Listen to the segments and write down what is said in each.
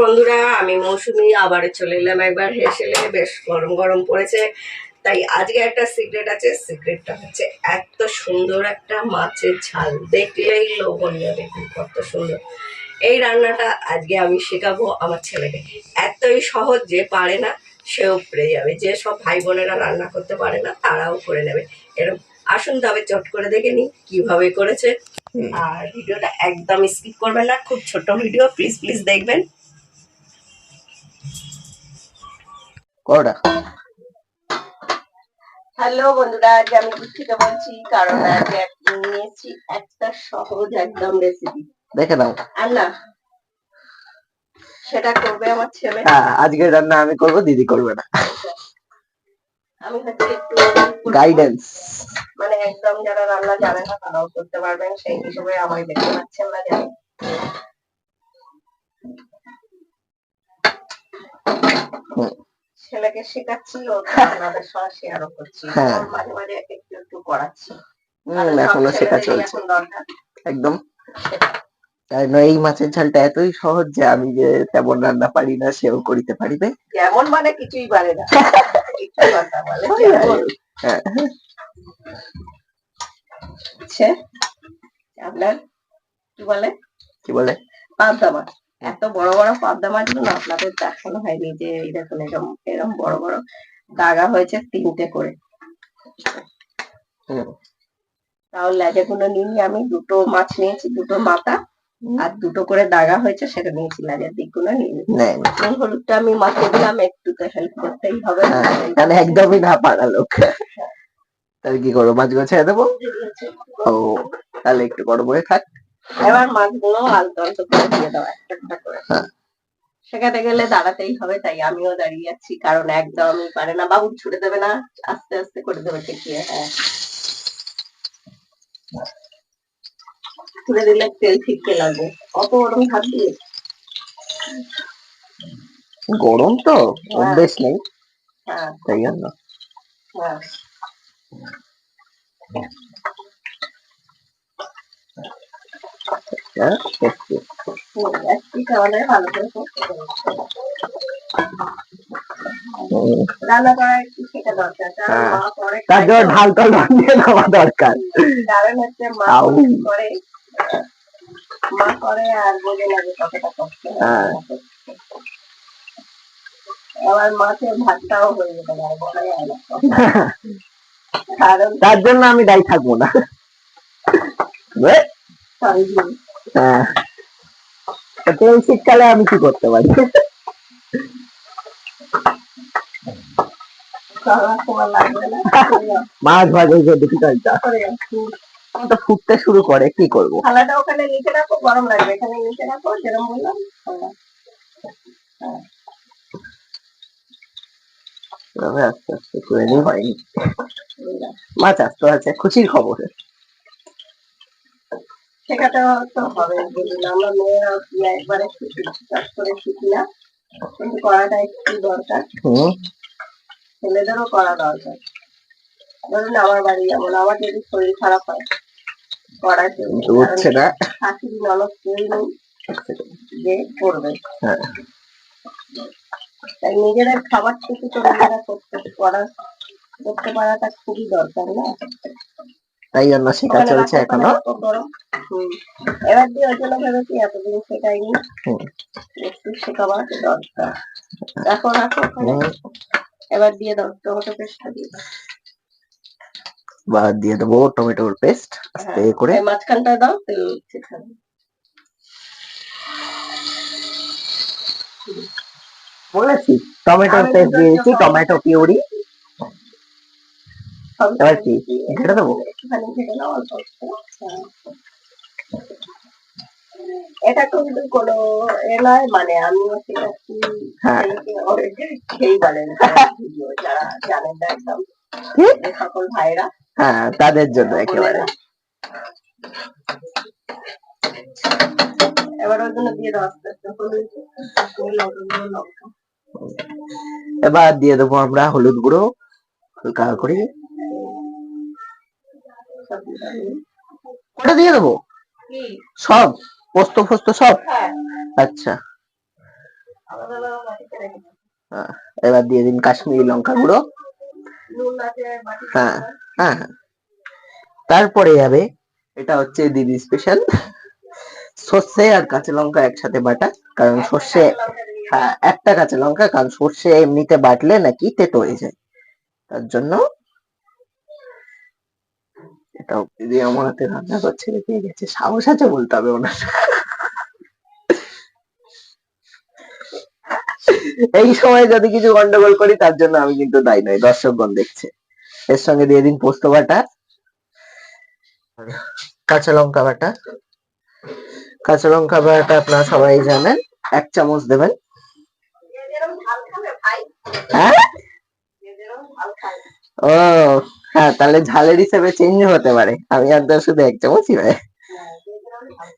বন্ধুরা আমি মৌসুমি আবার চলে এলাম একবার হেসেলে। বেশ গরম গরম পড়েছে। তাই আজকে একটা সিক্রেট আছে। সিক্রেটটা হচ্ছে এত সুন্দর একটা মাছের ঝাল। দেখলেই লোভনীয় দেখুন কত সুন্দর। এই রান্নাটা আজকে আমি শেখাবো আমার ছেলেকে। এতই সহজ যে পারে না সেও পেরে যাবে। যে সব ভাই বোনেরা রান্না করতে পারে না তারাও করে নেবে। এরকম আসুন তবে চট করে দেখে নি কীভাবে করেছে। আর ভিডিওটা একদম স্কিপ করবেন না। খুব ছোট ভিডিও প্লিজ প্লিজ দেখবেন। করোটা হ্যালো বন্ধুরা আজ আমি দুঃখিত বলছি কারণ আজ নিয়েছি একটা সহজ একদম রেসিপি দেখে নাও। না সেটা করবে আমার ছেলে? হ্যাঁ আজকে রান্না আমি করব দিদি করবে না। আমি হচ্ছে একটু গাইডেন্স মানে একদম যারা রান্না জানে না তারাও করতে পারবেন সেই হিসেবে আমায় দেখতে পাচ্ছেন না জানি হুম। ছেলেকে শেখাচ্ছি ও আপনাদের সঙ্গে শেয়ারও করছি। হ্যাঁ। মাঝে মাঝে একটু একটু করাচ্ছি। এখনও শেখা চলছে। একদম। এই মাছের ঝালটা এতই সহজ যে আমি যে তেমন রান্না পারি না সেও করিতে পারিবে? যেমন মানে কিছুই পারে না। যেমন। হ্যাঁ। আপনার কি বলে? কি বলে? পাবদা মাছ। এত বড় বড় পাবদা মাছগুলো না আপনাদের দেখানো হয়নি যে এই দেখুন এরকম এরকম বড় বড় দাগা হয়েছে তিনটে করে। তাও লেজাগুলো নিয়ে আমি দুটো মাছ নিয়েছি দুটো মাথা আর দুটো করে দাগা হয়েছে সেটা নিয়েছি লেজের দিকগুলো নিয়ে হলুদটা আমি মাখিয়ে দিলাম একটু তো হেল্প করতেই হবে। হ্যাঁ, এখানে একদমই না পারা লোক। তাহলে কি করব মাছগুলো ছেড়ে দেবো? ও তাহলে একটু গরম হয়ে থাক। এবার মাছগুলো আলতো আলতো করে দিয়ে দাও একটা একটা করে। হ্যাঁ। শেখাতে গেলে দাঁড়াতেই হবে তাই আমিও দাঁড়িয়ে আছি কারণ একদমই পারে না। বাবু ছুটে দেবে না? আস্তে আস্তে করে দেবে ঠেকিয়ে হ্যাঁ। ছুড়ে দিলে তেল ফিরতে লাগবে। অত ভাত দিয়ে গরম তো অভ্যেস নেই। হ্যাঁ। তাই জন্য হ্যাঁ হ্যাঁ, দেখছি। হুম, একটু তাহলে ভালো করে করতে হবে। হুম, রান্না করা একটু শেখা দরকার কারণ হ্যাঁ। মা করে তার জন্য ঢাল টাল বানিয়ে নেওয়া দরকার কারণ হচ্ছে মা করে মা করে আর বোঝে না যে কতটা কষ্ট। আবার ভাতটাও হয়ে যেতে পারে তার জন্য আমি দায়ী থাকব না হ্যাঁ। তো এই শীতকালে আমি কি করতে পারি? মাছ ভাজা যে ডিফিকাল্ট করে তো ফুটতে শুরু করে কি করব? থালাটা ওখানে নিচে রাখো গরম লাগবে। এখানে নিচে রাখো যেরকম বললাম। তবে আস্তে আস্তে করে নিই। হয়নি মাছ আসতে আছে খুশির খবর। শেখাটা তো হবে। আমরা মেয়েরা একবারে করে শিখি না কিন্তু করাটা একটু দরকার। ছেলেদেরও করা দরকার। ধরুন আমার বাড়ি যেমন আমার যদি শরীর খারাপ হয় করা শাশুড়ি ননদ কেউই নেই যে করবে। হ্যাঁ। তাই খাবার থেকে তো নিজেরা করতে করা করতে পারাটা খুবই দরকার না? তাই জন্য শেখা চলছে এখনও। এবার দিয়ে ওই জন্য ভেবেছি? এতদিন শেখাইনি। একটু শেখাবার দরকার। রাখো রাখো এবার দিয়ে দাও টমেটো পেস্টটা দিয়ে দাও। বা দিয়ে দেবো টমেটোর পেস্ট আস্তে হ্যাঁ, করে। মাঝখানটা দাও তেল সেখানে বলেছি টমেটোর পেস্ট দিয়েছি টমেটো পিউরি। এবার কি ঘেটে দেবো? একটুখানি ঘেটে নাও অল্প হ্যাঁ। এটা কিন্তু কোনো এ নয় মানে হ্যাঁ। ছেলেকে ওরে সেই বলেন ভিডিও যারা জানেন না একদম সকল ভাইরা হ্যাঁ তাদের জন্য একেবারে। এবার ওই জন্য দিয়ে দাও আস্তে আস্তে হলুদ লঙ্কা গুঁড়ো, এবার দিয়ে দেবো আমরা হলুদ গুঁড়ো হালকা করে। ওটা দিয়ে দেবো? সব? পোস্ত ফোস্ত সব? হ্যাঁ। আচ্ছা। এবার দিয়ে দিন কাশ্মীরি লঙ্কা গুঁড়ো। হ্যাঁ হ্যাঁ হ্যাঁ। তারপরে যাবে এটা হচ্ছে দিদি স্পেশাল সর্ষে আর কাঁচা লঙ্কা একসাথে বাটা কারণ সর্ষে হ্যাঁ একটা কাঁচা লঙ্কা কারণ সর্ষে এমনিতে বাটলে নাকি তেতো হয়ে যায়। তার জন্য এটাও দিদি আমার হাতে রান্না করছে পেয়ে গেছে। সাহস আছে বলতে হবে ওনার। এই সময় যদি কিছু গন্ডগোল করি, তার জন্য আমি কিন্তু দায়ী নই, দর্শকগণ দেখছে। এর সঙ্গে দিয়ে দিন পোস্ত বাটা, কাঁচা লঙ্কা বাটা। কাঁচা লঙ্কা বাটা আপনারা সবাই জানেন, এক চামচ দেবেন। হ্যাঁ? ও হ্যাঁ তাহলে ঝালের হিসেবে চেঞ্জ হতে পারে। আমি একদম শুধু এক চামচই হয়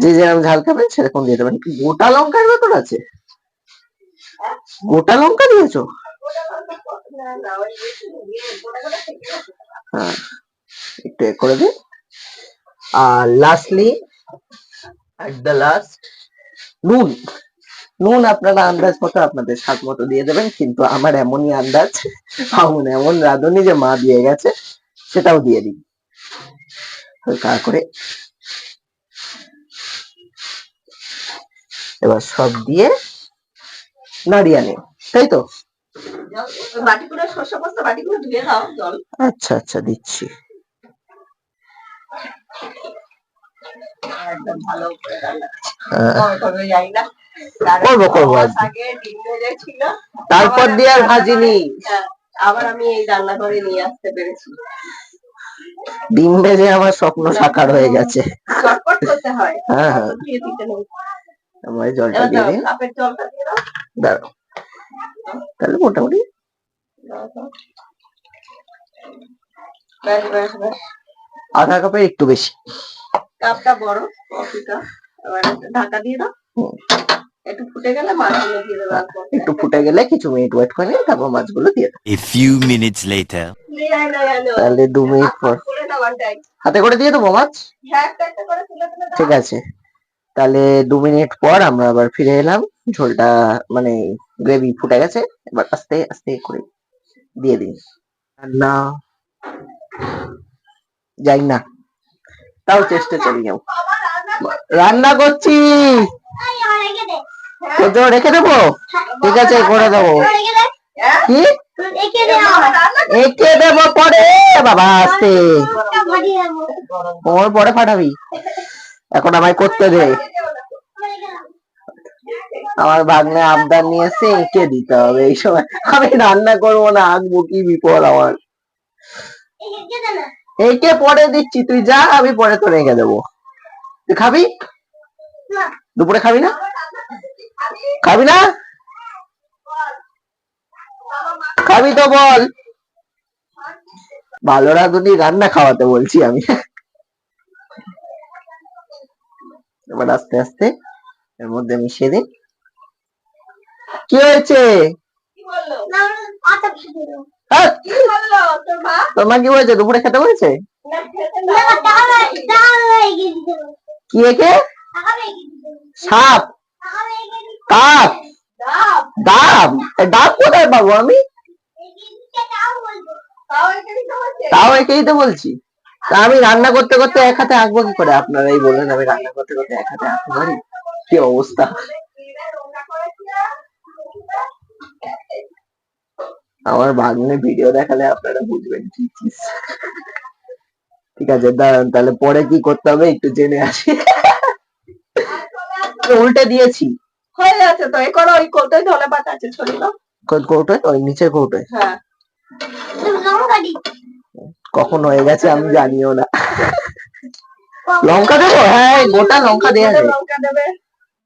যে যেরকম ঝাল খাবেন, সেরকম দিয়ে দেবেন। গোটা লঙ্কার ব্যাপার আছে? গোটা লঙ্কা দিয়েছ। হ্যাঁ একটু এ করে দিন। আর লাস্টলি এট দ্য লাস্ট নুন। নুন আপনারা আন্দাজ মতো আপনাদের স্বাদ মতো দিয়ে দেবেন কিন্তু আমার এমনই আন্দাজ এমন এমন রাঁধুনি যে মা দিয়ে গেছে সেটাও দিয়ে দিন। হালকা করে। এবার সব দিয়ে নাড়িয়ে নিন তাই তো? আচ্ছা আচ্ছা দিচ্ছি। একদম ভালো করবে করব, তারপর দিয়ে আর ভাজিনি। হ্যাঁ, আবার আমি এই রান্না করে নিয়ে আসতে পেরেছি। ডিম ভেজে আমার স্বপ্ন সাকার হয়ে গেছে। হয়। হ্যাঁ আমার জলটা দিয়ে দিন দাঁড়াও। তাহলে মোটামুটি। আধা কাপের একটু বেশি। কাপটা বড় কফি কাপ ঢাকা দিয়ে দাও। একটু ফুটে গেলে মাছগুলো দিয়ে দেবো একটু ফুটে গেলে কিছু মিনিট ওয়েট করে তারপর মাছগুলো দিয়ে দেবো। A few minutes later. এই আয় না, আয় না। তাহলে দু মিনিট পর। হাতে করে দিয়ে দেবো মাছ? হ্যাঁ। ঠিক আছে। তাহলে দু মিনিট পর আমরা আবার ফিরে এলাম। ঝোলটা মানে গ্রেভি ফুটে গেছে। এবার আস্তে আস্তে করে দিয়ে দিন। না। যাই না। তাও চেষ্টা চালিয়ে যাও রান্না করছি। রেখে ঠিক আছে, করে দেবো? কি? পরে, বাবা পরে এখন আমায় করতে দে। আমার ভাগ্নে আবদার নিয়ে এসে এঁকে দিতে হবে। এই সময় আমি রান্না করব না আঁকবো কি বিপদ আমার। এঁকে পরে দিচ্ছি, তুই যা, আমি পরে তোর এঁকে দেবো। তুই খাবি? দুপুরে খাবি না? খাবি না? খাবি তো বল। ভালো রাঁধুনি রান্না খাওয়াতে বলছি আমি। এবার আস্তে আস্তে এর মধ্যে মিশিয়ে দিন কি হয়েছে? হ্যাঁ, তোর মা? কি বলেছে? দুপুরে খেতে বলেছে। কি একে? সাপ। ডাব ডাব কোথায় পাবো আমি? তাও একেই তো বলছি। তা আমি রান্না করতে করতে এক হাতে আঁকবো কি করে? আপনারাই বললেন আমি রান্না করতে করতে এক হাতে আঁকতে পারি? কি অবস্থা? আমার ভাগ্নে ভিডিও দেখালে আপনারা বুঝবেন কি চিজ। ঠিক আছে দাঁড়ান তাহলে পরে কি করতে হবে একটু জেনে আসি। উল্টে দিয়েছি। হয়ে গেছে তো এ করো ওই কৌটোয় ধনে পাতা আছে ছড়িয়ে দাও। কৌটোয়? ওই নিচের কৌটোয়? হ্যাঁ। কখন হয়ে গেছে আমি জানিও না। লঙ্কা দেবো? হ্যাঁ গোটা লঙ্কা দেওয়া যায়। লঙ্কা দেবে।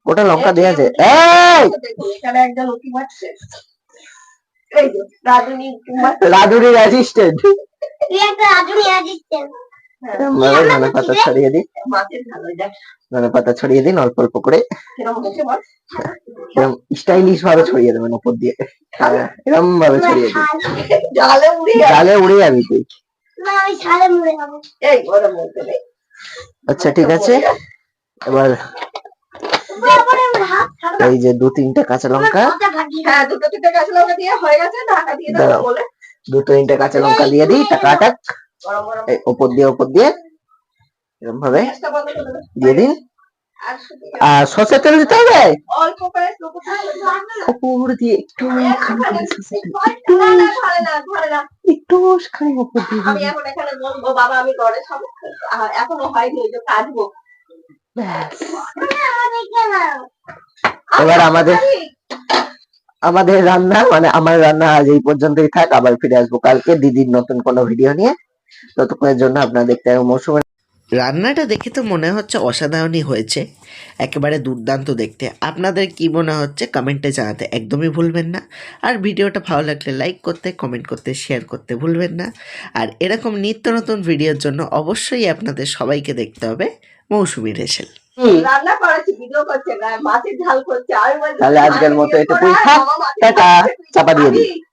গোটা লঙ্কা দেওয়া যায়। এই! একজন উঁকি মারছে রাধুনি অ্যাসিস্ট্যান্ট হ্যাঁ, ধনে পাতা ছড়িয়ে দিন মাছের ভালো যাক ধনে পাতা ছড়িয়ে দিন অল্প অল্প করে। এরকম স্টাইলিশ ভাবে ছড়িয়ে দেবেন উপর দিয়ে। হ্যাঁ এরকম ভাবে ছড়িয়ে দিন। জালে উড়ে যাবি। তুই। আচ্ছা ঠিক আছে। এবার এই যে দু তিনটে কাঁচা লঙ্কা। হ্যাঁ দুটো তিনটে কাঁচা লঙ্কা দিয়ে হয়ে গেছে ঢাকা দিয়ে বলে। দু তিনটে কাঁচা লঙ্কা দিয়ে দিই গরম ওপর দিয়ে ওপর দিয়ে। এরকম ভাবে করে। দিয়ে দিন। আর সর্ষের তেল দিতে হবে? করে করে ওপর দিয়ে একটু না, একটু খানি ওপর দিয়ে আমি এখন এখানে বলব বাবা আমি ঘরে সব এখনও হয়নি ওই যে কাটবো। এবার আমাদের আমাদের রান্না মানে আমার রান্না আজ এই পর্যন্তই থাক। আবার ফিরে আসব কালকে। দিদির নতুন কোনো ভিডিও নিয়ে। ততক্ষণের জন্য আপনারা দেখতে হবে মৌসুমের রান্নাটা দেখে তো মনে হচ্ছে অসাধারণই হয়েছে। একেবারে দুর্দান্ত দেখতে। আপনাদের কি মনে হচ্ছে কমেন্টে জানাতে একদমই ভুলবেন না। আর ভিডিওটা ভালো লাগলে লাইক করতে কমেন্ট করতে শেয়ার করতে ভুলবেন না। আর এরকম নিত্য নতুন ভিডিওর জন্য অবশ্যই আপনাদের সবাইকে দেখতে হবে মৌসুমি রেশেল রান্না করেছি ভিডিও করছে না মাছের ঝাল করছে তাহলে আজকের মতো। চাপা দিয়ে দিই।